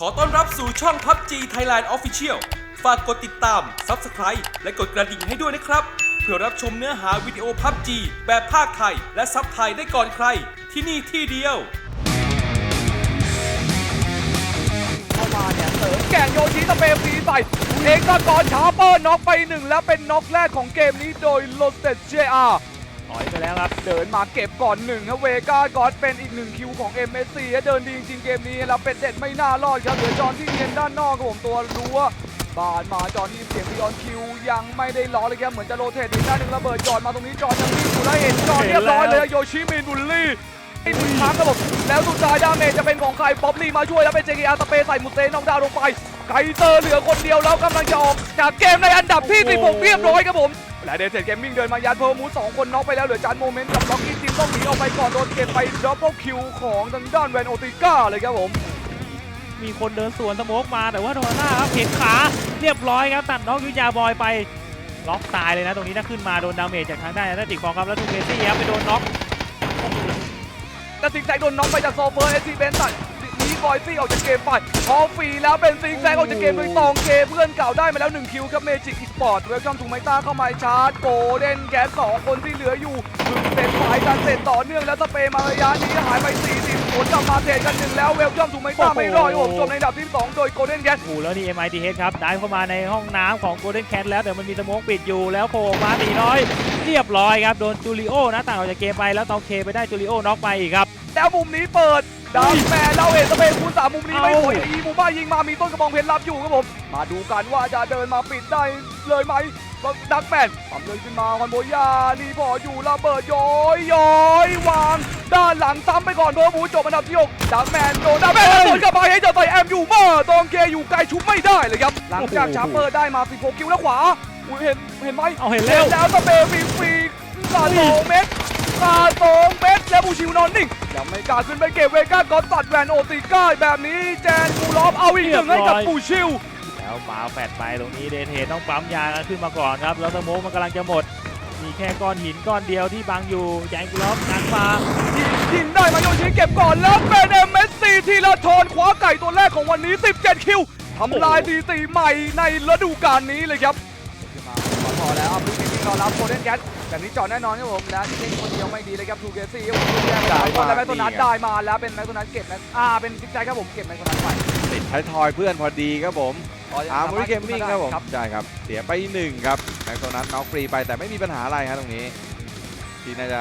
ขอต้อนรับสู่ช่อง PUBG Thailand Official ฝากกดติดตาม Subscribe และกดกระดิ่งให้ด้วยนะครับ เพื่อรับชมเนื้อหาวิดีโอ PUBG แบบภาคไทย และซับไทยได้ก่อนใคร ที่นี่ที่เดียว เข้ามาเนี่ยเสริมแก่งโยชิตะเปฟรีใส่เอกกรชาร์เปอร์น็อกไปหนึ่งแล้วเป็นน็อกแรกของเกมนี้โดยโลสเตจเจอาร์ อยไปแล้วครับ เดินมาเก็บก่อนหนึ่งครับเวกาก่อนเป็นอีกหนึ่งคิวของ MSC เดินดีจริงเกมนี้แล้วเป็นเด็ดไม่น่ารอดครับเหลือจอนที่เนียนด้านนอกครับผมตัวรั้วบานมาจอนที่เสียงบิยอนคิวยังไม่ได้ล้อเลยครับเหมือนจะโรเทตอีกด้านหนึ่งระเบิดจอดมาตรงนี้จอนยังวิ่งอยู่แล้วเห็นจอนเรียบร้อยเลยโยชิมินุลลี่อีกหนึ่งครั้งครับผมแล้วสุดท้ายดาเมจจะเป็นของใครป๊อปลี่มาช่วยแล้วเป็นเจกีอาร์ตเปใส่มุเตนน้องดาวลงไป ไกเตอร์เหลือคนเดียวแล้วกำลังจะออกจากเกมในอันดับที่ 16 เรียบร้อยครับผมและเดซเซตเกมมิ่งเดินมายัดเพิ่มมูสองคนน็อกไปแล้วเหลือจานโมเมนต์กับล็อกกี้จิมต้องหนีออกไปก่อนโดนเก็บไปดับเบิลคิวของทางด้านแวนโอติก้าเลยครับผมมีคนเดินสวนสโมกมาแต่ว่าโดนหน้าครับเห็นขาเรียบร้อยครับตัดน็อกยุทธยาบอยไปล็อกตายเลยนะตรงนี้ถ้าขึ้นมาโดนดาเมจจากทางด้านนัติกองครับแล้วทูเกซี่ครับไปโดนน็อกแต่ซิงแซกโดนน็อกไปจากโซเฟอร์เอซีเบนตัดหนี บอยซี่ออกจากเกมไปพอฟรีแล้วเป็นซิงแซกออกจากเกมโดยตองเคเพื่อนเก่าได้มาแล้ว 1 คิวครับเมจิกอีสปอร์ตเวลคัมทูไมต้าเข้ามาชาร์จโกเด้นแกสสองคนที่เหลืออยู่ถึงเต็มฝ่ายการเสร็จต่อเนื่องแล้วสเปรย์มาระยะนี้หายไป40สวนกลับมาเทรดกันหนึ่งแล้วเวลคัมทูไมต้าไม่รอดครับผมจบในอันดับที่ 2 โดยโกลเด้นแกสหมู่แล้วนี่ MITH ครับได้เข้ามาในห้องน้ำของ Golden Cat แล้วแต่มันมีสโมกปิดอยู่แล้วโผล่ออกมาตีน้อยเรียบร้อยครับโดนจูริโอนะต่างออกจากเกมไปแล้วตองเคไปได้จูริโอน็อกไปอีกครับแล้วมุมนี้เปิด ดักแมนเราเห็นสเปนคูณสามมุมนี้ไม่สวยอีมุมบ้ายิงมามีต้นกระบองเพชรรับอยู่ครับผมมาดูกันว่าจะเดินมาปิดได้เลยไหมดักแมนปั๊มเลยขึ้นมาคอนโบยารีพออยู่ระเบิดย้อยย้อยวางด้านหลังซ้ำไปก่อนเบอร์บูจบอันดับที่6ดักแมนโดนดักแมนแล้วสวนกลับไปให้เจ้าต่อยแอมอยู่มาตองเคอยู่ไกลชุบไม่ได้เลยครับ หลังจากชาร์เปอร์ได้มา16คิวแล้วขวาเห็นเห็นไหมเอาเห็นแล้วแล้วสเปรย์ฟรีฟรีกาสองเม็ด กาสองเม็ดแล้วบูชิวนอนนิ่งยังไม่กล้าขึ้นไปเก็บเวก้าก็ตัดแวนโอติก้าแบบนี้แจนกูลอฟเอาอีกหนึ่งให้กับบูชิว แล้วมาแฟดไปตรงนี้เดนเทต้องปั๊มยากันขึ้นมาก่อนครับ แล้วสโมกมันกำลังจะหมด มีแค่ก้อนหินก้อนเดียวที่บังอยู่แจงกุลอฟนักมายิงได้มาโยชิเก็บก่อนแล้วเป็นเอ็มเอสซีทีละทอนคว้าไก่ตัวแรกของวันนี้ 17 คิวทำลายสถิติใหม่ในฤดูกาลนี้เลยครับพอแล้วอัพลูกนี้รอรับโคเดนแก๊ส แบบนี้จอดแน่นอนครับผมและที่นี่คนเดียวไม่ดีเลยครับทูเกซี่ครับผมแย่ไปหลายคนแล้วแม็กโซนัทได้มาแล้วเป็นแม็กโซนัทเก็บแม็กอ่าเป็นซิกแซกครับผมเก็บแม็กโซนัทไปติดท้ายทอยเพื่อนพอดีครับผมอ๋อยังอาร์สมูริเกมมิ่งครับผมครับใช่ครับเสียไปหนึ่งครับแม็กโซนัสน็อกฟรีไปแต่ไม่มีปัญหาอะไรครับตรงนี้ที่น่าจะ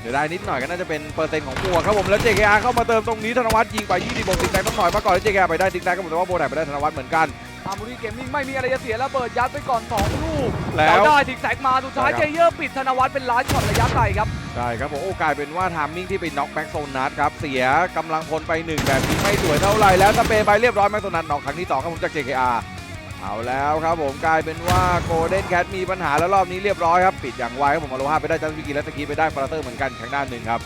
เดี๋ยวได้นิดหน่อยก็น่าจะเป็นเปอร์เซ็นต์ของบัวครับผมแล้ว JKR เข้ามาเติมตรงนี้ธนวัฒน์ยิงไป20บวกติ๊กแตกต้องหน่อยมาก่อนแล้ว JKR ไปได้ติ๊กแตกครับผมแต่ว่าโบไหนไปได้ธนวัฒน์เหมือนกัน อาร์มูรี่เกมมิ่งไม่มีอะไรจะเสียแล้วเปิดยัดไปก่อน 2 ลูกแล้วเราได้ทิกแซกมาสุดท้ายใช่เจครับเยอร์ปิดธนวัฒน์เป็นล้านช็อตระยะไกลครับใช่ครับผมโอ้กลายเป็นว่าทามมิ่งที่ไปน็อกแม็กโซนัสครับเสียกำลังพลไปหนึ่งแบบนี้ไม่สวยเท่าไหร่แล้วสเปรย์ไปเรียบร้อยแม็กโซนัสน็อกครั้งที่สองครับผมจาก JKR เอาแล้วครับผมกลายเป็นว่าโกลเด้นแคทมีปัญหาแล้วรอบนี้เรียบร้อยครับปิดอย่างไวครับผมอโลฮาไปได้จัสวิกิและสกีไปได้ฟาราเตอร์เหมือนกันทางด้านหนึ่งครับ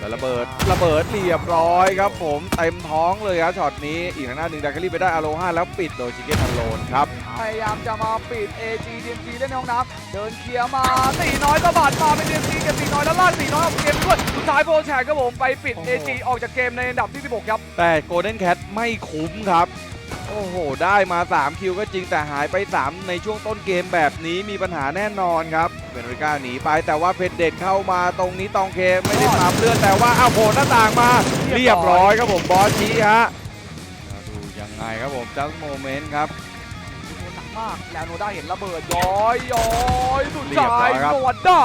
แล้วระเบิดระเบิดเรียบร้อยครับผมเต็มท้องเลยครับช็อตนี้อีกทางด้านหนึ่งดาคารีไปได้อโลฮาแล้วปิดโดยชิคเก้นทันโลนครับพยายามจะมาปิด AG DMG เล่นในห้องน้ำเดินเคลียร์มาตีน้อยก็บาดมาเป็น DMG เก็บตีน้อยแล้วลากตีน้อยออกจากเกมด้วยสุดท้ายโปรแชร์ครับผมไปปิด AG ออกจากเกมในอันดับที่ 16 ครับ แต่โกลเด้นแคทไม่คุ้มครับโอ้โห ได้มา 3 คิวก็จริงแต่หายไป 3 ในช่วงต้นเกมแบบนี้มีปัญหาแน่นอนครับเบนริก้าหนีไปแต่ว่าเพชรเด็ดเข้ามาตรงนี้ตองเคไม่ได้ทำเลือดแต่ว่าเอาโผล่หน้าต่างมา เรีเรียยบบร้ร้ออยยครับผมบอสชี้ฮะดูยังไงครับผมจัสโมเมนต์ครับหนักมากแล้วโนด้าเห็นระเบิดย้อยย้อยสุดเรียบร้ท้าอยยครับโนด้า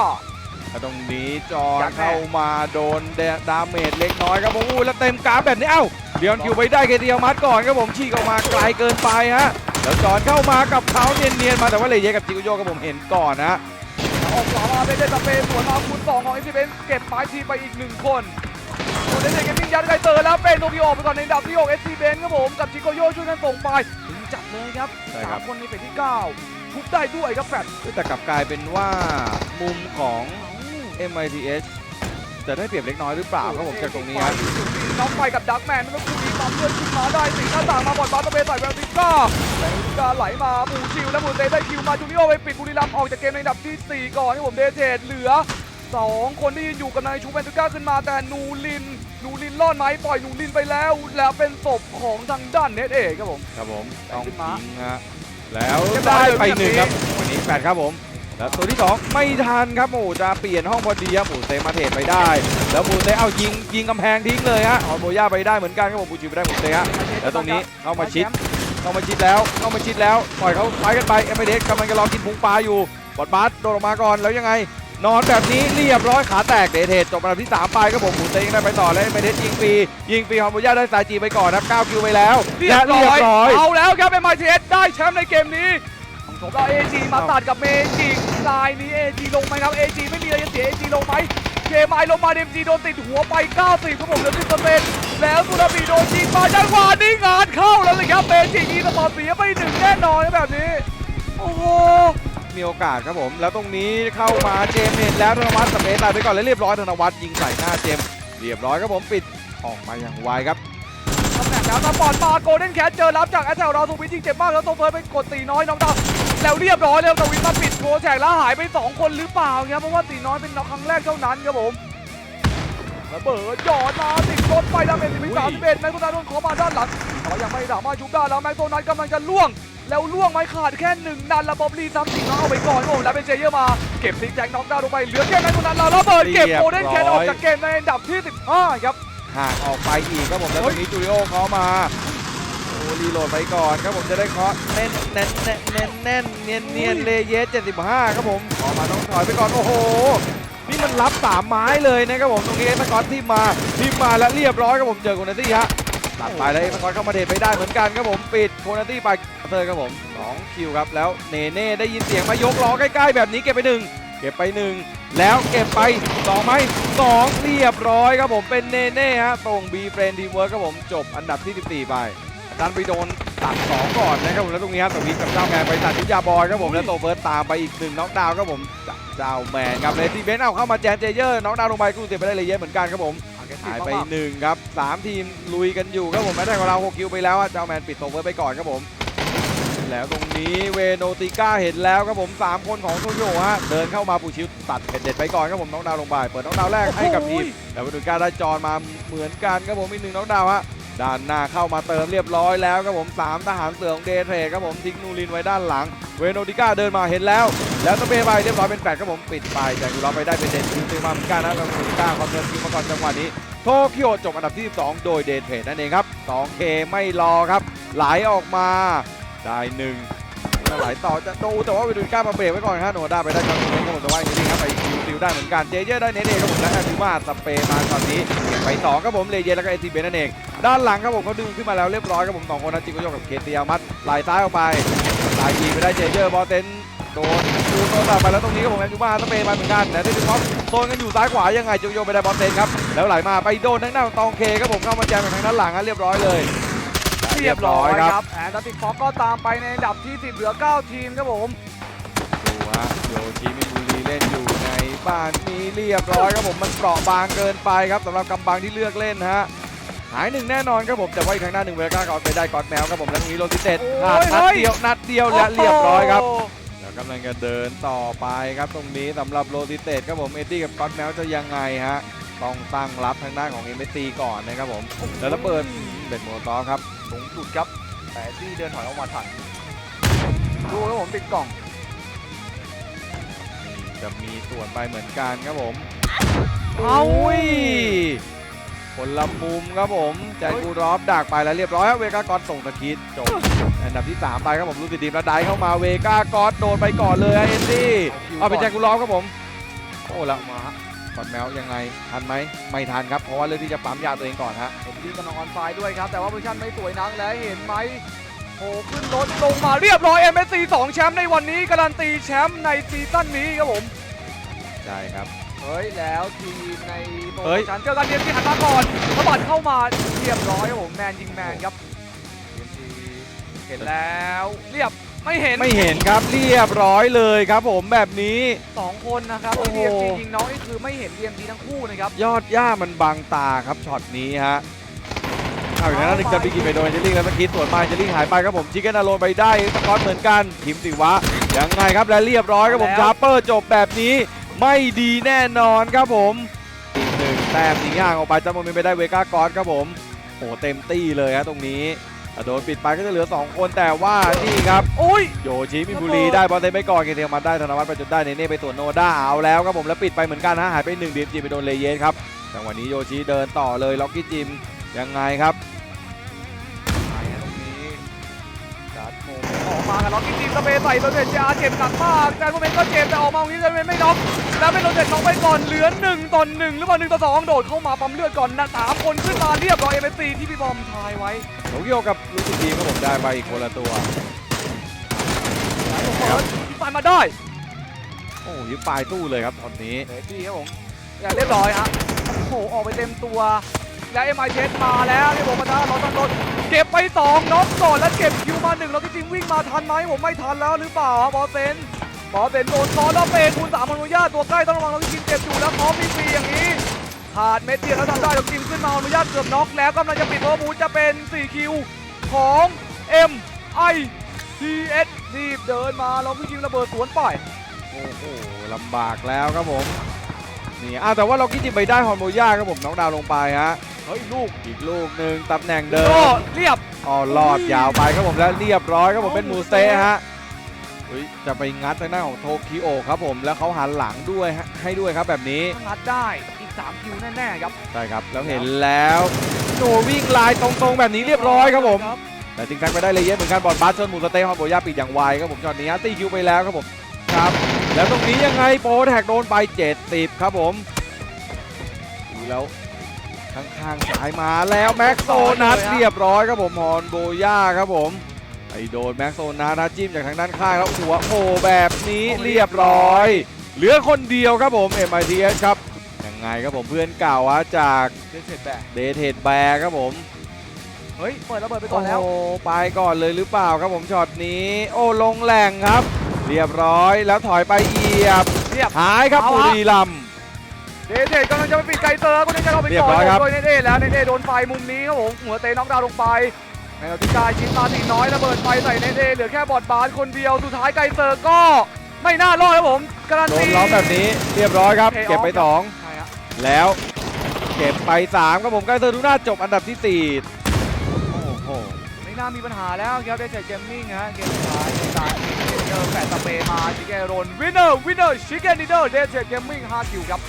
แล้วตรงนี้จอยัดแม่เข้ามาโดนเดดาเมจเล็กน้อยครับผมอู้แล้วเต็มกราฟแบบนี้เอ้า เดียนคิวไปได้เคเทียมัดก่อนครับผมฉีกออกมาไกลเกินไปฮะแล้วจอนเข้ามากับเขาเนียนๆมาแต่ว่าเลยเยกับจิโกโยครับผมเห็นก่อนนะออกขวามาเป็นเดนตาเปสวนมาคูณสองของเอซิเบนเก็บไม้ทีไปอีกหนึ่งคนคนเล่นเกมมิ่งยัดไกเตอร์แล้วเป็นโตเกียวออกไปก่อนในอันดับที่6เอซิเบนครับผมกับชิโกโยช่วยกันส่งไปถึงจับเลยครับใช่คสารัมบคนในเฟสที่เก้าทุบได้ด้วยครับแฟดแต่กลับกลายเป็นว่ามุมของ MITH จะได้เปรียบเล็กน้อยหรือเปล่าครับผมจากตรงนี้ครับ น้องไปกับดักแมนเมื่อคู่นี้ปั๊มเลือดขึ้นมาได้สีหน้าต่างมาบอดบาสตเปใส่แวลติก้าแวลติก้าไหลมาบูชิวแล้วบูเตได้คิวมาจูนิโอไปปิดบุรีรัมย์ออกจากเกมในอันดับที่ 4 ก่อนที่ผมเดเทดเหลือสองคนที่ยืนอยู่กับนายชูเวนตุก้าขึ้นมาแต่นูลิน นูลินรอดไหมปล่อยนูลินไปแล้ว แล้วเป็นศพของทางด้านเนตเอกครับผมครับผมต้องขึ้นมายิงฮะแล้วได้ไปหนึ่งครับวันนี้แปดครับผม แล้วตัวที่สองไม่ทันครับโอ้โหจะเปลี่ยนห้องพอดีครับหมูเตมาเทรดไปได้ แล้วหมูเตเอายิงยิงกำแพงทิ้งเลยฮะเอาโบย่าไปได้เหมือนกันครับผมปูจิไปได้หมูเตฮะแล้วตรงนี้เข้ามาชิดเข้ามาชิดแล้วเข้ามาชิดแล้วปล่อยเขาไปกันไปเอ็มไอเดกำลังจะรอกินพุงปลาอยู่บอดบัสโดดออกมาก่อนแล้วยังไง นอนแบบนี้เรียบร้อยขาแตกเดทเทจจบอันดับที่3ไปครับผมหมูเตยังได้ไปต่อแล้วเอ็มไอเดยิงฟรียิงฟรีฮอมโบย่าได้สายจีไปก่อนครับ9คิวไปแล้วเรียและบร้เรียอบยร้อยเอาแล้วครับเอ็มไอเได้แชมป์ในเกมนี้ผมเราเอจีมาตัดกับเมจิก ลายนี้เอจีลงไหมครับเอจีไม่มีอะไรจะเสียเอจีลงไหมเคมไอลงมาเดมจีโดนติดหัวไป 90ครับผมเหลือ10เปอร์เซ็นต์แล้วสุราบีโดนยิงมาจังหวะนี้งานเข้าแล้วเลยครับเมจิกยิงสปอร์ตเสียไปหนึ่งแน่นอนครับแบบนี้ โอ้โหมีโอกาสครับผม แล้วตรงนี้เข้ามาเจมส์เห็นแล้วธนวัฒน์สเปซตายไปก่อนแล้วเรียบร้อยธนวัฒน์ยิงใส่หน้าเจมส์เรียบร้อยครับผมปิดออกมาอย่างไวครับตำแหน่งแล้วสปอร์ตมาโกลเด้นแคทเจอรับจากแอตแทลเราสุวิทยิงเจ็บมากแล้วโซเฟิร์สไปกดตีน้อยน้องดาว แล้วเรียบร้อยเลยครับสวิทมาปิดโปรแจกแล้วหายไป 2 คนหรือเปล่าครับเพราะว่าตีน้อยเป็นน็อกครั้งแรกเท่านั้นครับผมระเบิดหยอดมาติดรถไปดาเมจสิบสามสิบเอ็ดแม็กโซนัทโดนขอมาด้านหลังแต่ว่ายังไม่สามารถชุบได้แล้วแม็กโซนัทกำลังจะล่วง แล้วล่วงไม้ขาดแค่หนึ่งนัดแล้วบ๊อบลีซ้ำตีน้องเอาไปก่อนครับผมแล้วเป็นเจเยอร์มาเก็บซิกแจ็คน็อกดาวน์ลงไปเหลือแค่แม็กโซนัทแล้วระเบิดเก็บโกลเด้นแคทออกจากเกมในอันดับที่15ครับห่างออกไปอีกครับผมแล้วตรงนี้จูริโอเขามาโอ้ รีโหลดไปก่อนครับผมจะได้เคาะแน่นแน่นแน่นแน่นแน่นเนียนเนียนเลเยส75 ครับผมออกมาต้องถอยไปก่อนโอ้โห นี่มันรับสามไม้เลยนะครับผมตรงนี้เอ็กซ์สกอตที่มาที่มาแล้วเรียบร้อยครับผมเจอคนาตี้ฮะตัดไปแล้วเอ็กซ์สกอตเข้ามาเดทไปได้เหมือนกันครับผมปิดคนาตี้ไปเตอร์ครับผมสองคิวครับแล้วเนเน่ได้ยินเสียงมายกล้อใกล้ๆแบบนี้เก็บไปหนึ่งเก็บไปหนึ่งแล้วเก็บไปสองไหมสองเรียบร้อยครับผมเป็นเนเน่ฮะตรงบีเฟรนดีเวิร์ครับผมจบอันดับที่ 14 ไป ดันไปโดนตัด2ก่อนนะครับผมแล้วตรงนี้ฮะสวีทกับเจ้าแมนไปตัดยุทธยาบอยครับผมแล้วโตเฟิร์สตามไปอีกหนึ่งน็อกดาวน์ครับผมจากเจ้าแมนครับเลตี้เบนเอาเข้ามาแจนเจเยอร์น็อกดาวน์ลงไปกูเสียไปได้เลยเยอะเหมือนกันครับผมหายไปหนึ่งครับสามทีมลุยกันอยู่ครับผมแม้แต่ของเรา6คิวไปแล้วอะเจ้าแมนปิดโซเวอร์ไปก่อนครับผมแล้วตรงนี้เวโนติก้าเห็นแล้วครับผม 3 คนของโซโยฮะเดินเข้ามาปูชิวตัดเผ็ดเด็ดไปก่อนครับผมน้องดาวลงไปเปิดน้องดาวแรกให้กับทีมแล้วเวโนติก้าได้จอนมาเหมือนกันครับผมอีกหนึ่งน้องดาวฮะ ด้านหน้าเข้ามาเติมเรียบร้อยแล้วครับผมสามทหารเสือของเดเทครับผมทิ้งนูรินไว้ด้านหลัง เวโนติก้าเดินมาเห็นแล้ว แล้วสเปย์ไปเรียบร้อยเป็นแปดครับผมปิดไปแต่ดูราไปได้เป็นเด่นคิวซื้อมาเหมือนกันนะเวโนติก้าคอนเทิร์นคิวมาก่อนจังหวะนี้โตเกียวจบอันดับที่ 2 โดยเดนเพจนั่นเองครับ 2K ไม่รอครับ ไหลออกมาได้หนึ่งไหลต่อจะโดแต่ว่าเวิดูก้ามาเบรกไว้ก่อนครับโนด้าไปได้ครับตรงนี้ครับผมแต่ว่าอย่างนี้ครับไปคิวซิลได้เหมือนกันเจเยอร์ได้เนเน่ครับผมและอาซิมาสเปย์มาตอนนี้ไปสอครับผมเลเยแล้วก็เอทีเบนนั่นเอง ด้านหลังครับผมเขาดึงขึ้นมาแล้วเรียบร้อยครับผมสองคนนะจิโกโยกับเคเตียมัดไหลซ้ายออกไปไหลยิงไปได้เจเยอร์บอลเต็นโดนดูโดนตัดไปแล้วตรงนี้ครับผมแอนจูมาสเปย์มาเหมือนกันแต่ได้ดูท็อปโซนกันอยู่ซ้ายขวายังไงจิโกโยไปได้บอลเต็นครับแล้วไหลมาไปโดนทางด้านของตองเคครับผมเข้ามาแจมกับทางด้านหลังฮะเรียบร้อยเลยเรียบร้อยครับแอนตาติกฟอกก็ตามไปในอันดับที่ 10 เหลือ 9 ทีมครับผมดูฮะโยชิมิบุรีเล่นอยู่ในบ้านนี้เรียบร้อยครับผมมันเปราะบางเกินไปครับสำหรับกำบังที่เลือกเล่นฮะ หายหนึ่งแน่นอนครับผมแต่ว่าอีกทางหน้าหนึ่งเวลาก้าก่อนไปได้กอดแมวครับผมแล้วตรงนี้โรติเต็ดพลาดนัดเดียวนัดเดียวและเรียบร้อยครับแล้วกำลังจะเดินต่อไปครับตรงนี้สำหรับโรติเตตครับผมเอ็ดดี้กับก๊อตแมวจะยังไงฮะต้องตั้งรับทางด้านของเอ็มเอตีก่อนนะครับผมแล้วระเบิดเป็นโมตอครับสูงสุดครับแต่ที่เดินถอยออกมาทันดูครับผมติดกล่องจะมีส่วนไปเหมือนกันครับผมเอาอุ้ย คนละมุมครับผมใจกูรอบดักไปแล้วเรียบร้อยครับเวก้ากอตส่งตะคิดจบอันดับที่ 3 ไปครับผมลูกติดทีมแล้วได้เข้ามาเวก้ากอตโดนไปก่อนเลยเอ็นดี้เอาเป็นใจกูรอบครับผมโอ้แล้วมาก่อนแมวยังไงทันไหมไม่ทันครับเพราะว่าเลือกที่จะปั๊มยาตัวเองก่อนฮะเห็นดีกำลังออนไฟด้วยครับแต่ว่าโพซิชั่นไม่สวยนักแล้วเห็นไหมโผล่ขึ้นรถลงมาเรียบร้อย MSC 2 แชมป์ในวันนี้การันตีแชมป์ในซีซั่นนี้ครับผมใช่ครับ เฮ้ยแล้วทีมในโปรเฮ้ยโมชั่นเจอกันเดียมที่หันมาก่อนสะบัดเข้ามาเรียบร้อยครับผมแมนยิงแมนครับเดียมทีเห็นแล้วเรียบไม่เห็นไม่เห็นครับเรียบร้อยเลยครับผมแบบนี้สองคนนะครับโอ้ที่โหเดียมทียิงน้องนี่คือไม่เห็นเดียมทีทั้งคู่นะครับยอดย่ามันบังตาครับช็อตนี้ฮะเอาอย่างนั้นถึงจะไปกินไปโดนเจลลิงแล้วตะกี้สวนมาเจลลิงหายไปครับผมชิคเก้นอโรนไปได้สกอตเหมือนกันทีมสิวะยังไงครับและเรียบร้อยครับผมชาร์เปอร์จบแบบนี้ ไม่ดีแน่นอนครับผมอีกหนึ่งแต้มทิ้งห่างออกไปจัมโมเมนต์ไปได้เวก้ากอสครับผมโอ้เต็มตี้เลยฮะตรงนี้แต่โดนปิดไปก็จะเหลือ 2 คนแต่ว่านี่ครับอุ้ยโยชิมินบุรีได้บอลเซนไปก่อนเกเทียมาได้ธนวัฒน์ไปจนได้เนเน่ไปส่วนโนด้าเอาแล้วครับผมแล้วปิดไปเหมือนกันฮะหายไป1ดีมจีไปโดนเลเยสครับจังหวะนี้โยชิเดินต่อเลยล็อกกี้จิมยังไงครับ มนต์ออกมากับล็อกกิ้งทีมสเปซใส่โรเตจาเจ็บหนักมากแต่โมเมนก็เจ็บแต่ออกมาตรงนี้เป็นไม่น็อกแล้วเป็นโรเตจน็อกไปก่อนเหลือหนึ่งต่อหนึ่งหรือเปล่าหนึ่งต่อสองโดดเข้ามาปั๊มเลือดก่อนนะสามคนขึ้นมาเรียบร้อยเอ็มเอสซีที่พี่บอมทายไว้โตเกียวกับลูซิทีมครับผมได้ไปอีกคนละตัวไหนผมเปิดที่ปันมาได้โอ้ยิงปลายตู้เลยครับตอนนี้เรดี้ครับผมเรียบร้อยฮะโอ้โหออกไปเต็มตัว และเอ็มไอเมาแล้วนี่ผมมาท้าเราต้องโดนเก็บไปสองน็อกก่อนแล้วเก็บคิวมาหนึ่งแล้วก็จริงวิ่งมาทันไหมผมไม่ทันแล้วหรือเปล่าบอสเซนบอสเซนโดนซ้อนแล้วเป็นคูณสามอนุญาตตัวใกล้ต้องระวังเราที่จริงเจ็บอยู่แล้วพร้อมมีฟรีอย่างนี้ขาดเม็ดเดียวแล้วทำได้เราจริงขึ้นมาอนุญาตเกือบน็อกแล้วกำลังจะปิดเพราะบูจะเป็น4คิวของ M I T S รีบเดินมาเราวิ่งยิงระเบิดสวนไปโอ้โหลำบากแล้วครับผม นี่อะแต่ว่าเราคิดจิมไปได้ฮอนโมย่าครับผมน้องดาวลงไปฮะเฮ้ยลูกอีกลูกหนึ่งตำแหน่งเดิก็มเรียบอ๋อลอดยาวไปครับผมแล้วเรียบร้อยครับผมเป็นมูสเต้ฮะเฮ้ยจะไปงัดทางด้านของโทคิโอครับผมแล้วเขาหันหลังด้วยฮะให้ด้วยครับแบบนี้งัดได้อีก3คิวแน่ๆครับใช่ครับแล้วเห็นแล้วโนวิ่งลายตรงๆแบบนี้เรียบร้อยครับผมแต่จริงจังไปได้เลยเยอะเหมือนกันบอลบาสชนมูสเต้ฮอนโมย่าปิดอย่างไวครับผมจอดนี้ฮะตีคิวไปแล้วครับผมครับ แล้วตรงนี้ยังไงโปรแท็กโดนไป70ครับผมดูแล้วข้างๆสายมาแล้วแม็กโซนัสเรียบร้อยครับผมฮอนโบย่าครับผมไอโดนแม็กโซนานะจิ้มจากทางด้านข้างแล้วหัวโผล่แบบนี้เรียบร้อย เหลือคนเดียวครับผม MITS ครับยังไงครับผมเพื่อนเก่าฮะจากเดนเซตแบกเดทเทดแบร์ครับผมเฮ้ยเปิดระเบิดไปก่อนแล้วโอ้ไปก่อนเลยหรือเปล่าครับผมช็อตนี้ โอ้ลงแหล่งครับ เรียบร้อยแล้วถอยไปเหยียบเรียบ หายครับเอาบุฮะ รีรัมย์ เดนเซตกำลังจะไปปิดไกเตอร์ก็ได้จะเราไปเรียก่บอนร้อยครับ โดยเนเน่แล้วเนเน่โดนไฟมุมนี้ครับผมหัวเตะน็อกดาวน์ลงไปแมนติกายยิงมาตีน้อยระเบิดไฟใส่เนเน่เหลือแค่บอดบาสคนเดียวสุดท้ายไกเตอร์ก็ไม่น่ารอดครับผมการันโดตี นล้อมแบบนี้เรียบร้อยครับ Payoff เก็บไปสองใช่ฮะแล้วเก็บไป 3 ครับผมไกเซอร์ดูน่าจบอันดับที่ 4 โอ้โห ไม่น่ามีปัญหาแล้วครับเดนเซตเกมมิ่งฮะเกมสุดท้ายในการ เจอแปดสเปรย์มาชิเกโรนวินเนอร์วินเนอร์ชิเกนดิเดอร์เดซเซตเกมมิ่ง5คิวครับ